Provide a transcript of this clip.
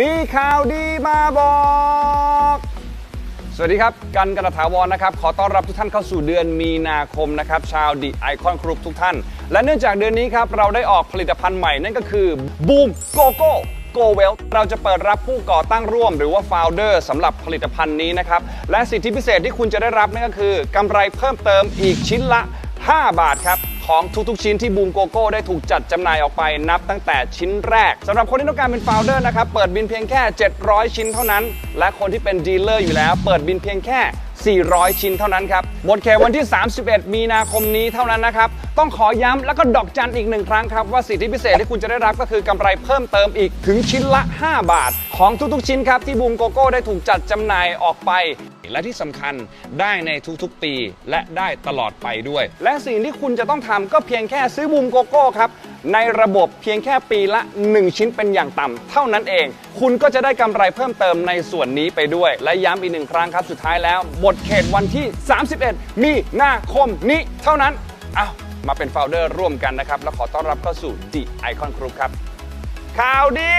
มีข่าวดีมาบอก สวัสดีครับ กันกระถาวรนะครับ ขอต้อนรับทุกท่านเข้าสู่เดือนมีนาคมนะครับ ชาวดิไอคอนกรุ๊ปทุกท่าน และเนื่องจากเดือนนี้ครับ เราได้ออกผลิตภัณฑ์ใหม่นั่นก็คือบูมโกโก้โกเวลเราจะเปิดรับผู้ก่อตั้งร่วมหรือว่า f o u เดอร์สำหรับผลิตภัณฑ์นี้นะครับ และสิทธิพิเศษที่คุณจะได้รับนั่นก็คือกำไรเพิ่มเติมอีกชิ้นละ 5 บาทครับของทุกๆ ชิ้นที่บูมโกโก้ได้ถูกจัดจำหน่ายออกไปนับตั้งแต่ชิ้นแรกสำหรับคนที่ต้องการเป็นโฟลเดอร์นะครับ เปิดบินเพียงแค่ 700 ชิ้นเท่านั้น และคนที่เป็นดีลเลอร์อยู่แล้ว เปิดบินเพียงแค่ 400 ชิ้นเท่านั้นครับหมดเขตวันที่ 31 มีนาคมนี้เท่านั้นนะครับ ต้องขอย้ำแล้วก็ดอกจันอีกหนึ่งครั้งครับ ว่าสิทธิพิเศษที่คุณจะได้รับก็คือกำไรเพิ่มเติมอีกถึงชิ้นละ 5 บาท ของทุกๆ ชิ้นครับที่บูมโกโก้ได้ถูกจัดจำหน่ายออกไป และที่สำคัญได้ในทุกๆ ปี และได้ตลอดไปด้วย และสิ่งที่คุณจะต้องทำก็เพียงแค่ซื้อบูมโกโก้ครับในระบบเพียงแค่ปีละ 1 ชิ้นเป็นอย่างต่ำเท่านั้นเอง คุณก็จะได้กำไรเพิ่มเติมในส่วนนี้ไปด้วย และย้ำอีกหนึ่งครั้งครับสุดท้ายแล้วหมดเขตวันที่ 31 มีนาคมนี้เท่านั้นเอามาเป็นโฟลเดอร์ร่วมกันนะครับ แล้วขอต้อนรับเข้าสู่ The Icon Group ครับ ข่าวดี